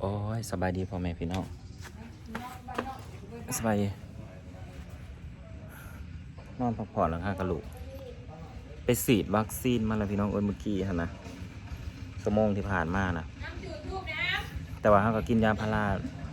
โอ้ยสบายดีพ่อแม่พี่น้องสบายนอนพักผ่อนหลังห้ากะลูกไปฉีดวัคซีนมาแล้วพี่น้องเอ้ยเมื่อกี้ฮะนะสมองที่ผ่านมานะแต่ว่าเขาก็กินยาพารา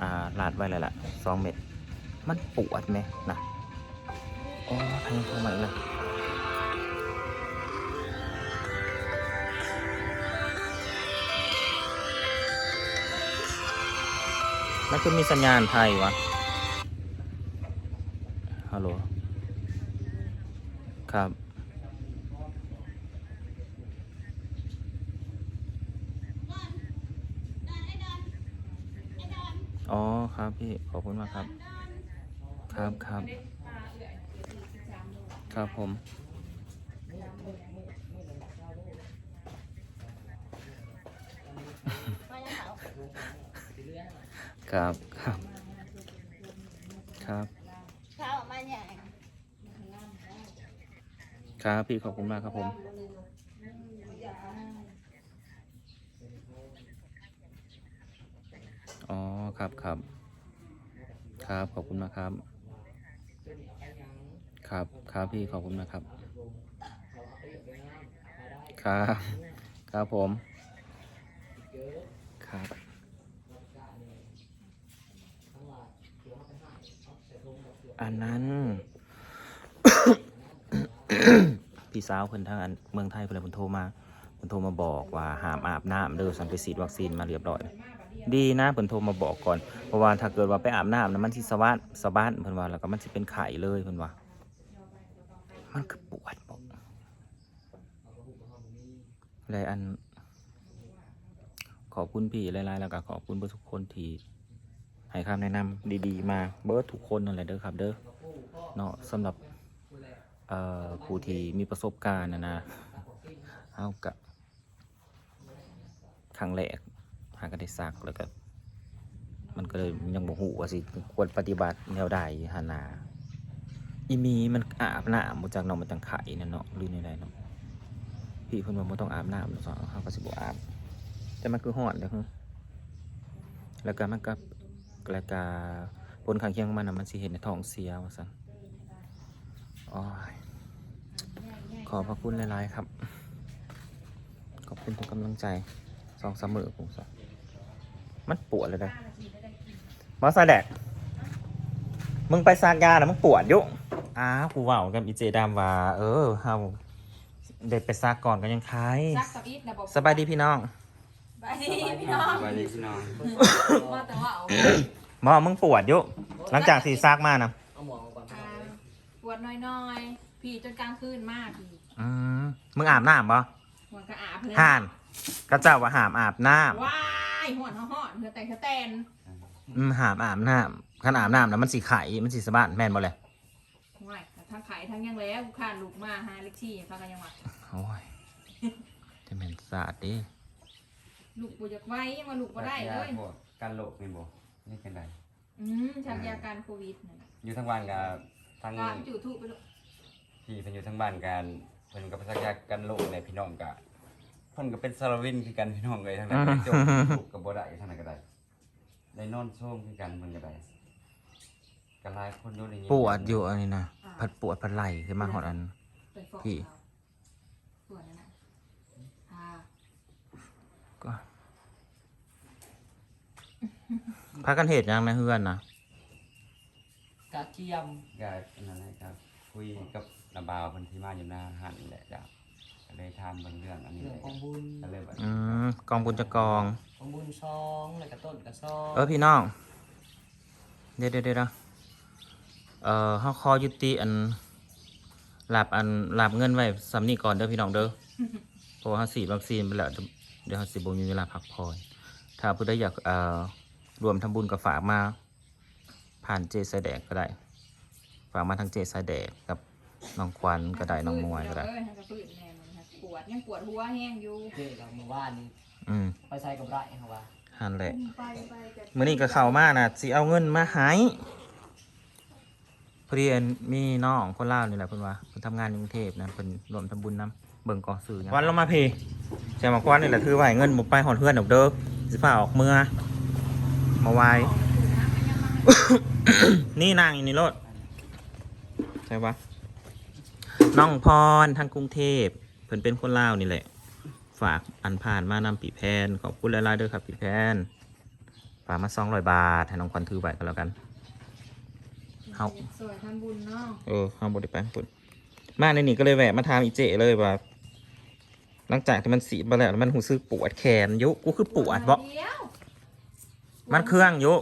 อ่าลาดไว้เลยล่ะสองเม็ดมันปวดไหมนะโอ้ยพังเข้ามล้ว มันคือมีสัญญาณไทยวะ ฮัลโหล ครับ อ๋อครับพี่ ขอบคุณมากครับ ครับครับ ครับผม ครับครับครับข้าวออกมาเนี่ยครับพี่ขอบคุณมากครับผมอ๋อครับครับครับขอบคุณมากครับ ครับครับพี่ขอบคุณมากครับ ครับ ครับผม ครับ อันนั้น พี่สาวเพิ่นทางอันเมืองไทยเพิ่นเลยเพิ่นโทรมาเพิ่นโทรมาบอกว่าห้ามอาบน้ำเด้อสันไปฉีดวัคซีนมาเรียบร้อย ดีนะเพิ่นโทรมาบอกก่อนเพราะว่าถ้าเกิดว่าไปอาบน้ำนะมันสิสวานสบานเพิ่นว่าแล้วก็มันสิเป็นไข้เลยเพิ่นว่า มันคือปวดบอกเลยอันขอบคุณพี่หลายๆแล้วก็ขอบคุณทุกคนที่ ให้คำแนะนำดีๆ มาเบิดทุกคนนั่นแหละเด้อครับเด้อเนาะสำหรับผู้ที่มีประสบการณ์นะนะเอากะครั้งแรกหากันได้ซักแล้วก็มันก็เลยยังบ่ฮู้ว่าสิควรปฏิบัติแนวใดหานาอีมีมันอาบน้ำบ่จักนาะมันจังไข่นั่นเนาะหรือแนใดเนาะพี่เพิ่นว่าต้องอาบน้ำเนาะซะเฮาก็สิบ่อาบ แต่มันคือฮ้อนเด้อฮึแล้วก็มันก็ แล้วก็ผลข้างเคียงของมันน่ะมันสิเฮ็ดให้ท้องเสียว่าซั่นโอ้ยขอบพระคุณหลายๆครับ ขอบคุณทุกกำลังใจสองเสามมอผมสองมันปวดเลยนะมอสแดก มึงไปซากยาแล้วมึงปวดอยุอ้าวกูเว่ากับอีเจดามว่า เออเฮาเด็ดไปซากก่อนก็ยังคายซักกับอีทนะบอกสบายดีพี่น้องส บายดีพี่น้องสบายดีพี่น้องว่าแต่ว่าเอาหมอมึงปวดอยุหลังจากที่ซากมานะเอาหมอก่อนอ่าปวดน้อยๆพี่จนกลางคืนมากพี่อืมมึงอาบน้ำปะหัวกระอาบเลยห่านก็เจ้าว่าหามอาบน้ำว้ายหอนหอนเธอแต่งเธอแตนอืมหามอาบน้ำขันอาบน้ำแล้วมันสีไข่มันสีสะบัดแม่นบ่เลยว้ายทั้งไข่ทั้งยังแล้วกูขาดลูกมาหาเล็กชี่พากันยังวะโอ้ยจะเป็นศาสตร์ดิ ลูกปูจากไว้ยังมาลูกมาได้เลยพวกการโลกนี่บ่นี่เป็นไรอืมทำยาการโควิดน่ะอยู่ทั้งบ้านกับทั้งก็จู่ทุกไปลูกพี่เพิ่นอยู่ทั้งบ้านกันเพิ่นก็ไปสักยากันโลกในพี่น้องกะเพิ่นก็เป็นสารวินคือกันพี่น้องเลยทั้งนั้นไปจบถูกกับบ่ได้ทั้งนั้นก็ได้ได้นอนโซมคือกันเพิ่นก็ได้ก็หลายคนอยู่ในนี้ปวดอยู่อันนี้นะผัดปวดผัดไหลขึ้นมาหอดอันไปฟ้องพี่ เขาปวดนั่นน่ะอ่า ก็ พากันเหตุยังนะเพื่อนนะกระเทียมก็อันนั้นแหละครับ คุยกับนาบาวเพิ่นที่มาอยู่หน้าหันนี่แหละจ้ะก็เลยถามเบิ่งเรื่องอันนี้เรื่องแหละของบุญก็เลยว่าอืมกองบุญจะกองของบุญซองแล้วก็ต้นกระซองเออพี่น้อง เดี๋ยวเดี๋ยวเดี๋ยวนะเอ่อเฮาขอยุติอันหลับอันหลับเงินไว้สำนีก่อนเด้อพี่น้องเด้อ เพราะว่าเฮาฉีดวัคซีนไปแล้ว เดี๋ยวเฮาสิบ่มีเวลาพักผ่อนถ้าผู้ใดอยากเอ่อ รวมทำบุญก็ฝากมาผ่านเจสายแดกก็ได้ ฝากมาทางเจสายแดกกับน้องควันก็ได้น้องมวยก็ได้เออทางกระปืนแน่มันค่ะปวดยังปวดหัวแห้งอยู่เด็กเราเมื่อวานนี้อืมไปใส่กับไรครับว่าหันแหละไปไปจะมื่อนี้ก็เข้ามาน่ะสิเอาเงินมาให้เพอดีอันมีน้องคนลาวนี่แหละเพิ่นว่าเพิ่นทำงานอยู่กรุงเทพนะเพิ่นรวมทำบุญนํเบิ่งกองสื่อหยังวันลงมาพี่ใช่มาควันนี่แหละถือไว้เงินบ่ไปหอดเฮือนดอกเด้อสิพาออกเมือ มาไว้ นี่นางอยู่ในรถใช่ปะน้องพรทางกรุงเทพเพิ่นเป็นคนลาวนี่แหละ ฝากอันผ่านมานำปีแพนขอบคุณหลายๆเด้อครับปีแพนฝากมาสองร้อยบาทให้น้องควันถือไว้ก็แล้วกันเฮาสวยทำบุญเนาะเออห้ามบไดไปปุ่นมาในนี่ก็เลยแวะมาทามอีเจเลยว่าหลังจากที่มันสีมาแล้วมันหูซึกปวดแขนยุกูคือปวดบ่เดียว มันเครื่องยุ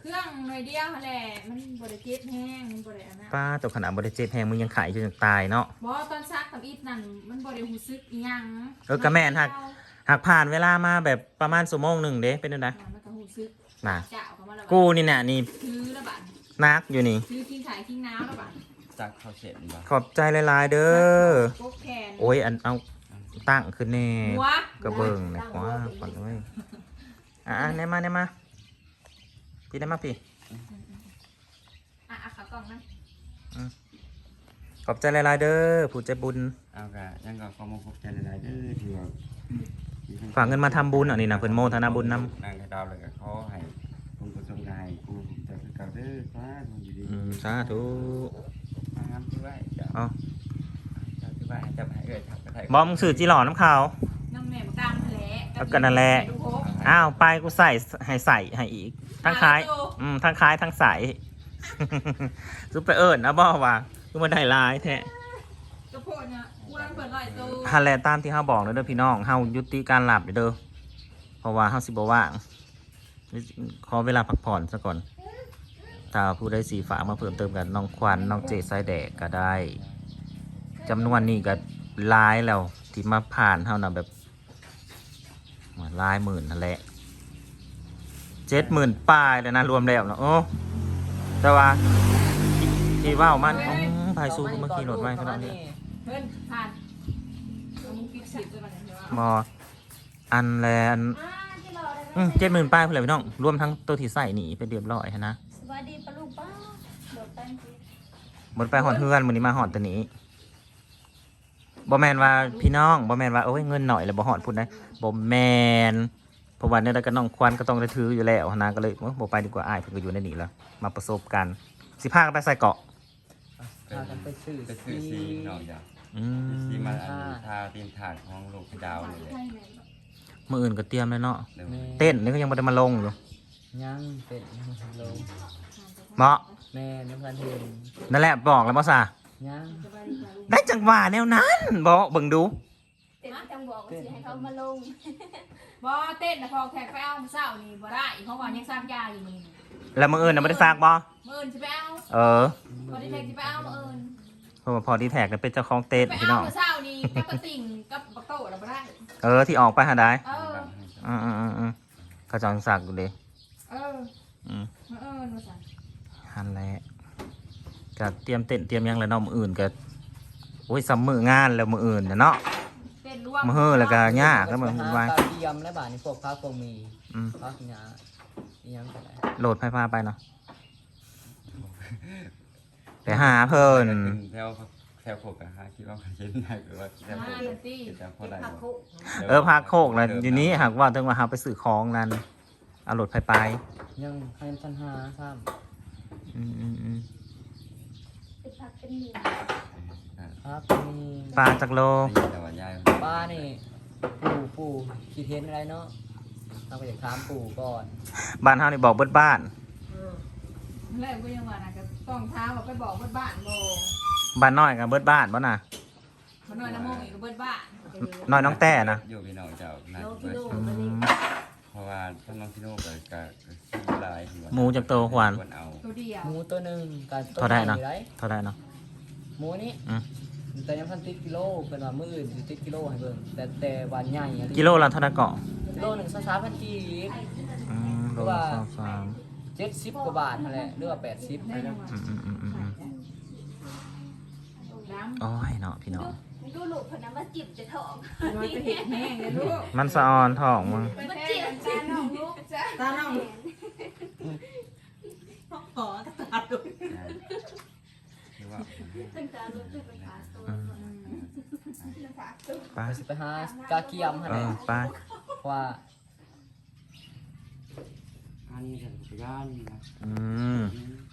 เครื่องหน่อยเดียวหั่นแหละมันบริเจ็บแห้งมันบริอันนั้นป้าตัวขนาดบไดเจ็บแพงมึงยังขายจนตายเนาะบอตอนซักกับอีทนั่นมันบริหูซึกอิหยังเออกระแม่นหักหากผ่านเวลามาแบบประมาณชั่วโมงหนึ่งเด้เป็นยังไงมันก็หูซึกน่ะเจ้าเขามาแล้วกูนี่น่ะนี่ซื้อแล้วบัดนักอยู่นี่ซื้อกิ้งขายกิ้งน้ำแล้วบัดจากเขาเสร็จบ่ขอบใจหลายๆเด้อโกกแขนโอ้ยอันเอาตั้งขึ้นแน่หัวกระเบิงนะว้าก่อนเลยอะๆแน่มาแน่มา พี่ได้มาพี่อะอะขากล่องนั้นขอบใจหลายๆเด้อผู้ใจบุญเอากะยังก็ขอมาพบกันหลายๆเด้อที่ว่าฝากเงินมาทำบุญอันนี้นะเพิ่นโมทนาบุญนำนางกระดาวเลยก็ขอให้คุณผู้ชมได้กูจะคือเก่าเด้อฟ้ามันอยู่ดีอืมสาธุมางามที่ไว้เจ้าเอาเจ้าที่ไว้ให้เจ้าให้เอ้ยทับกระไทยบอมสื่อจีหล่อน้ำขาวน้ำแม่มากลางทะเลเอากันนั่นแหละดูโคกอ้าวไปกูใส่ให้ใส่ให้อีก ทั้งคล้าย อืมทั้งคล้ายทั้งใสซุปเปอร์เอิญนะบอกว่าคือมันได้หลายแท้กระโพดเนี่ยอ้วนเปิดลอยตัวฮันแลตามที่เฮาบอกเลยเด้อพี่น้องเฮายุติการหลับเด้อเพราะว่าเฮาสิบ่ว่างขอเวลาพักผ่อนซะก่อนถ้าผู้ได้สีฝากมาเพิ่มเติมกันน้องควันน้องเจสายแดกก็ได้จำนวนนี้ก็หลายแล้วที่มาผ่านเฮานะแบบหลายหมื่นนั่นแหละ เจ็ดหมื่นป้ายเลยนะรวมแล้วเนาะโอ้แต่ว่าที่ที่ว่าวมันอ๋อภายซูเมื่อกี้โหลดไว้ขนาดนี้เพื่อนผ่านเอามึงปิดสิบตัวก่อนเดี๋ยวมออันแลนอืมเจ็ดหมื่นป้ายเพื่อนพี่น้อง รวมทั้งตัวที่ใส่หนีไปเรียบร้อยหั้นนะสวัสดีปะลูกป้าโดดแป้งสิหมดไปหอนเพื่อนมือนี้มาหอนตัวนี้บอแมนว่าพี่น้องบอแมนว่าโอ้ยเงินหน่อยแล้วบอหอนพูดได้บอแมน เพราะวันนี้เราก็น้องควันก็ต้องได้ถืออยู่แล้วหั้นนะก็เลยบอไปดีกว่าอ้ายเพิ่นก็อยู่ในนี้แล้ว มาประสบกันสิพากันไปใส่เกาะพากันไปซื้อไปซื้อซีน้องจ้ะอืมซีมาอันทาตีนถาดของลูกพี่ดาวนี่แหละมืออื่นก็เตรียมเลยเนาะเดี๋ยวแม่เต้นนี่ก็ยังไม่ได้มาลงอยู่ยังเป็นลงเนาะแม่น้ำพันเห็นนั่นแหละบอกแล้วบอสายังได้จังหวะแนวนั้นบอกเบิ่งดู เต็มจังบอกว่าสิให้เขามาลงบอเต้นนะพอแขกไปเอาเศร้านี่บ่ได้เพราะว่ายังซักยาอยู่นี่แล้วมืออื่นน่ะไม่ได้ซากบอมื่ออื่นจะไปเอาเออพอดีแท็กจะไปเอามื่ออื่นเพราะว่าพอดีแท็กเป็นเจ้าของเต้นไปพี่เอาน้อง เมื่อเศร้านี่กับกระติ่งกับบักโต้เราไม่ได้เออที่ออกไปหาได้เอออืมอืมอืมอืมเขาจองสักดูดิเอออืมมื่ออื่นมาสั่งฮันแหละก็เตรียมเต้นเตรียมหยังแล้วเนาะมืออื่นก็โอ้ยซัมมืองานแล้วมืออื่นน่ะเนาะเต้นรว มมือเฮ้อแล้วก็ยากแล้วมันหาไว้กระเทียมและบาทนี่พวกพักพวกมีอืมพักหยาอีหยังก็ได้โหลดไฟฟ้าไปเนาะไปหาเพิ่นแถวแถวโคกอะฮะคิดว่ามันเย็นได้หรือว่าแถวมาโคกเดี๋ยวตีแถวโคกได้บ่เออพาโคกนะอยู่นี้หากว่าถึงว่าหาไปซื้อของนั่นเอาโหลดไฟไปยังให้พันหาซ้อืมอืมอืม เป็นผักเป็นหมีำ ครับมีปลาจากโลแต่ว่ายายป้านี่ปู่ปู่คิดเห็นอะไรเนาะเราไปอยากถามปู่ก่อนบ้านเฮานี่บอกเบิดบ้านแล้วก็ยังว่านะก็ต้องเท้าว่าไปบอกเบิดบ้านโบบ้านน้อยกับเบิดบ้านบ่น่ะมันหน่อยน้ำโมงอีกก็เบิดบ้านน้อยน้องแต่นะอยู่พี่น้องเจ้าน่าโลจะกิเบิดโลอืมันนี่มเพราะว่าท่านน้องพี่โน่ก็ก็ซื้อหลายที่ว่าหมูจากโตหวานควรเอาตัวเดียว หมูตัวหนึ่งการต้เท่าได้เนาะใหญ่เท่าได้เนาะ หมูนี่อืม แต่ยังพันติดกิโลเป็นว่ามืออื่นสิติดกิโลให้เบิ่งแต่แต่วันใหญ่อะกิโลละเท่าไหร่เกาะกิโลหนึ่งสามพันกีบ อืมโลละสองสามเจ็ดสิบกว่าบาทนั่นแหละหรือว่าแปดสิบได้นะยังว่าอืมอืมอืมอืมอืมน้ำโอ้ยเนาะพี่น้องดูลูกคนนั้นมาจิบจะท้องน้อยไปเห็ดแห้งเลยลูกมันสะออนท้องมึงไปแท้กันตาน้องลูกจ้ะตาน้องขอตาดู คือว่าตั้งแต่ลูกขึ้นไปหาตัวอืมไปสิไปหากาเกียมฮะเอแหละอไปเพราะว่าอันนี้จะเป็นย่านนะอืม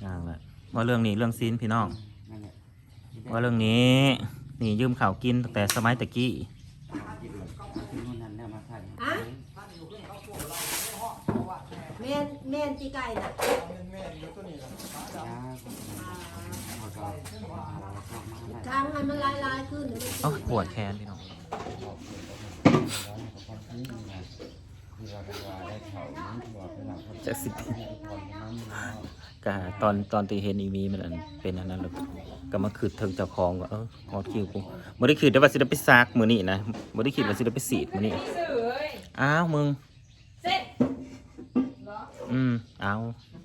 อย่างละว่าเรื่องนี้เรื่องซีนพี่น้องนั่นแหละว่าเรื่องนี้นี่ยืมข่าวกินตั้งแต่สมัยตะกี้กินเลยกินนู่นนั่นแล้วมาใส่อะแม่นแม่นตีไก่น่ะ ยาพอก็เอามาให้ ทางให้มันลายลายๆขึ้นเดี๋ยวมันโอ้ยปวดแขนพี่น้องที่เราได้ว่าได้เขานั้นที่ว่าเป็นหลักคนจะสิคนนั้นเนาะกะตอนตอนที่เห็นอีมีมันอันเป็นอันนั้นแล้วก็มาคืดเทิงเจ้าของว่าเออฮอดคิวกูบ่ได้คิดได้ว่าสิได้ไปซากมื้อนี้นะบ่ได้คิดว่าสิได้ไปสีดมื้อนี้นี่สื่อเอ้ยอ้าวมึงเซ็ตเหรออืมเอา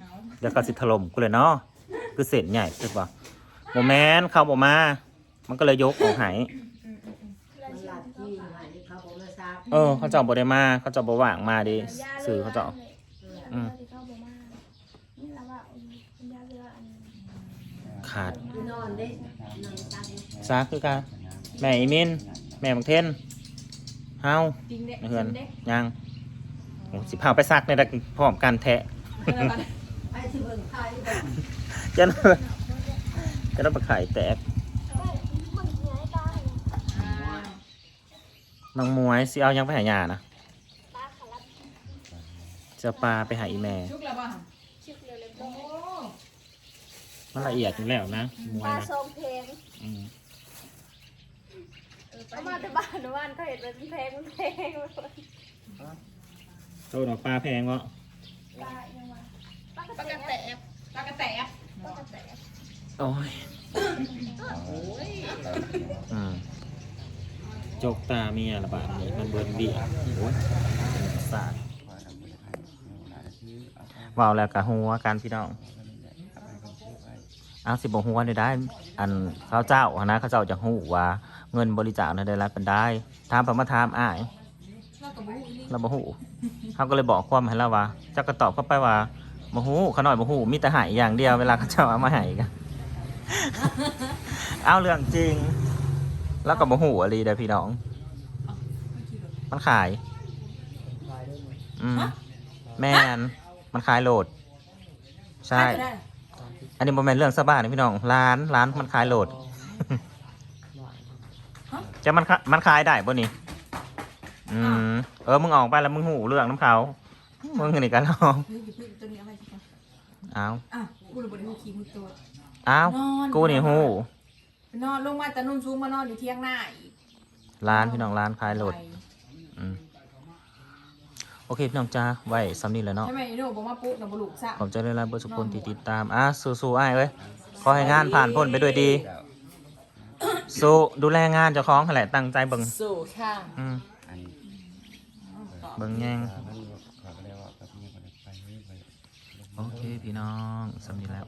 เอาเดี๋ยวก็สิถล่มกูเลยเนาะคือเศษใหญ่ใช่ปะโมแมนเข้าบ่มา มันก็เลยยกออกใหายมันหลัดที่ให้เขาบอกมาซักเออ เขาเจ้าบ่ได้มาเขาเจ้าบ่ว่างมาดิสื่อเขาเจ้า อืมนี่เราว่าคุณยาเรืออันขาด ที่นอนเด้นั่งซักซากคือกันแม่อีมินแม่บังเทนเฮาจริงเด็กเฮือนเด็กยังโอ้สิพาไปซักในดักพร้อมกันแทะไปที่เบิ่งไทยแบบจะนจะต้องไปไข่แตก มันเหนื่อยตา น้องมวยสิเอายังไปหายานะตาขาลับจะเอาปลาไปหาอีแม่ ชุกแล้วป่ะชิบเร็วเลยโอ้มันละเอียดอยู่แล้วนะมวปยลานะทรงเพลงอืมเอามาแต่บ้านบ้านเขาเห็นเป็นเพลงเพลงโตดอกปลาแพงวะปลายังวะปลากระปลากระแตแตะปลากระแตะปลากระแตโอ้ยอืม จกตาเมียระบาดนี้มันเบิร์นบีโอ้ยเป็นประสาทเมาแล้วกะหัวกันพี่น้องเอาสิบหัวได้ได้อันเขาวเจ้าหั้นนะเขาวเจ้าจะหูว่าเงินบริจาคนั้นได้รับเป็นได้ถามพระมาถามอ้าย เรากับบุ้ยนี่เราบ่หูเขาก็เลยบอกความให้เราว่าเจ้าก็ตอบเข้าไปว่าบ่หูเขาหน่อยบ่หูมีแต่ใหายอย่างเดียวเวลาเขาเจ้าเอามาใหายกัน เอาเรื่องจริง แล้วก็บ่หูอะไรเด้อพี่น้อง มันขายลายด้วยมั้ยอืมแม่นมันขายโหลด ใช่ได้อันนี้บ่แม่นเรื่องสบ้านนะพี่น้อง ร้านร้านมันขายโหลด จะมันขะมันขายได้บ่นี่อืมเออมึงออกไปแล้วมึงหูเรื่องน้ำเขามึงนี่กันลองเฮ้ยอย่าเพิ่งตัวนี้เอาไปสิคะเอาอะกูเลยบริหูขี้มือตัวเอานอนกูนี่หูไป นอนลงมาแต่นุ่นซูงมานอนอยู่เที่ยงหน้าอีกร้านพี่น้องร้านขายโหลดไปอืมโอเคพี่น้องจ้าไว้ซ้ำนี่แหล้วเนาะ ใช่ไหมไอ้หนูบอกว่าปุ๊บหนูบลูกซะ ผมจะได้รับเบอร์สุคนที่ติดตาม อะ สู้ๆอ้ายเอ้ย ขอให้งานผ่านพ้นไปด้วยดี สู้ดูแลงานเจ้าของนั่นแหละตั้งใจเบิ่งสู้ค่ะอืม อันเบิ่งแย่งเขาก็เรียกว่าแบบนี้คนไปนี่ไป โอเค พี่น้องสำนีแล้ว